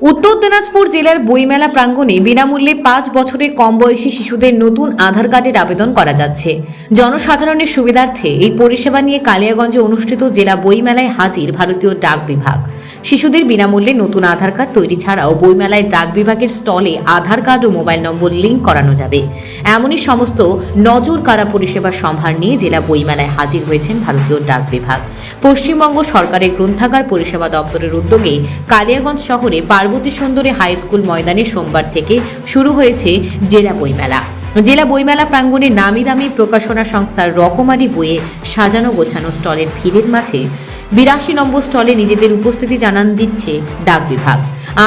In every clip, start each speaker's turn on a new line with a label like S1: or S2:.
S1: উত্তর দিনাজপুর জেলার বইমেলা প্রাঙ্গণে বিনামূল্যে পাঁচ বছরের কম বয়সী শিশুদের নতুন আধার কার্ডের আবেদন করা যাচ্ছে। জনসাধারণের সুবিধার্থে এই পরিষেবা নিয়ে কালিয়াগঞ্জে অনুষ্ঠিত জেলা বইমেলায় হাজির ভারতীয় ডাক বিভাগ। শিশুদের বিনামূল্যে নতুন আধার কার্ড তৈরি ছাড়াও বইমেলায় ডাক বিভাগের স্টলে আধার কার্ড ও মোবাইল নম্বর লিঙ্ক করানো যাবে। এমনই সমস্ত নজর কারা পরিষেবার সম্ভার নিয়ে জেলা বইমেলায় হাজির হয়েছেন ভারতীয় ডাক বিভাগ। পশ্চিমবঙ্গ সরকারের গ্রন্থাগার পরিষেবা দপ্তরের উদ্যোগে কালিয়াগঞ্জ শহরে পার্বতী সুন্দরী হাই স্কুল ময়দানে সোমবার থেকে শুরু হয়েছে জেলা বইমেলা। জেলা বইমেলা প্রাঙ্গণে নামি দামি প্রকাশনা সংস্থার রকমারি বইয়ে সাজানো গোছানো স্টলের ভিড়ের মাঝে বিরাশি নম্বর স্টলে নিজেদের উপস্থিতি জানান দিচ্ছে ডাক বিভাগ।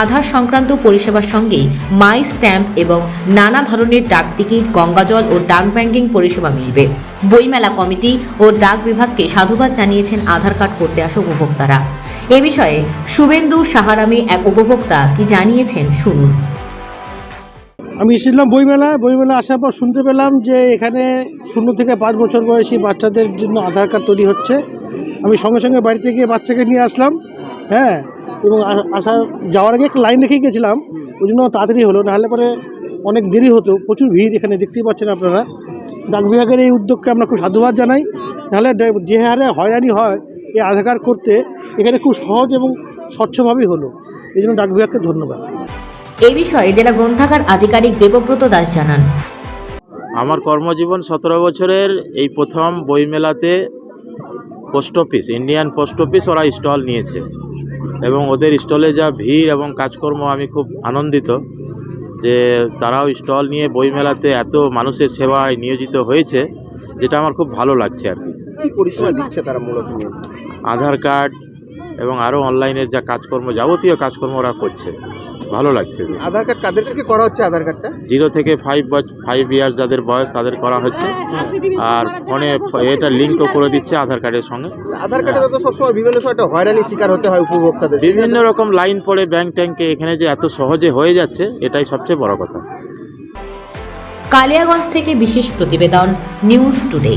S1: আধার সংক্রান্ত পরিষেবার সঙ্গে মাই স্ট্যাম্প এবং নানা ধরনের ডাক টিকিট, গঙ্গাজল ও ডাক ব্যাংকিং পরিষেবা মিলবে। বইমেলা কমিটি ও ডাক বিভাগকে সাধুবাদ জানিয়েছেন আধার কার্ড করতে আসা উপভোক্তারা। এ বিষয়ে শুভেন্দু সাহারামে এক উপভোক্তা কি জানিয়েছেন শুনুন।
S2: আমি এসেছিলাম বইমেলা বইমেলা আসার পর শুনতে পেলাম যে এখানে শূন্য থেকে পাঁচ বছর বয়সী বাচ্চাদের জন্য আধার কার্ড তৈরি হচ্ছে। আমি সঙ্গে সঙ্গে বাড়িতে গিয়ে বাচ্চাকে নিয়ে আসলাম হ্যাঁ এবং আসার যাওয়ার আগে একটা লাইন রেখেই গেছিলাম, ওই জন্য তাড়াতাড়ি হলো নাহলে পরে অনেক দেরি হতো, প্রচুর ভিড় এখানে দেখতেই পাচ্ছেন আপনারা। ডাক বিভাগের এই উদ্যোগকে আমরা খুব সাধুবাদ জানাই নাহলে যে হারে হয়রানি হয়, এই আধার কার্ড করতে এখানে খুব সহজ এবং স্বচ্ছভাবেই হলো। এই জন্য ডাক বিভাগকে ধন্যবাদ।
S1: এই বিষয়ে জেলা গ্রন্থাগার আধিকারিক দেবব্রত দাস জানান।
S3: আমার কর্মজীবন সতেরো বছরের এই প্রথম বইমেলাতে post office Indian post office ওরা স্টল নিয়েছে। এবং ওদের স্টলে যা ভিড় এবং কাজকর্ম আমি খুব আনন্দিত যে তারাও স্টল নিয়ে বইমেলাতে এত মানুষের সেবায় নিয়োজিত হয়েছে যেটা আমার খুব ভালো লাগছে আর কি।
S4: কি পরিষেবা দিচ্ছে তারা মূলত?
S3: আধার কার্ড এবং আরও অনলাইনের যা কাজকর্ম যাবতীয় কাজকর্ম ওরা করছে। ভালো লাগছে
S4: আধার কার্ড কাদেরকে করা হচ্ছে আধার কার্ডটা?
S3: জিরো থেকে ফাইভ ফাইভ ইয়ার্স যাদের বয়স তাদের করা হচ্ছে। আর ফোনে এটা লিঙ্কও করে দিচ্ছে আধার কার্ডের সঙ্গে।
S4: আধার কার্ডে তো সবসময় বিভিন্ন সময় একটা হয়রানির শিকার হতে হয় উপভোক্তাদের।
S3: বিভিন্ন রকম লাইন পড়ে ব্যাংক ট্যাঙ্কে এখানে যে এত সহজে হয়ে যাচ্ছে এটাই সবচেয়ে বড় কথা।
S1: কালিয়াগঞ্জ থেকে বিশেষ প্রতিবেদন নিউজ টুডে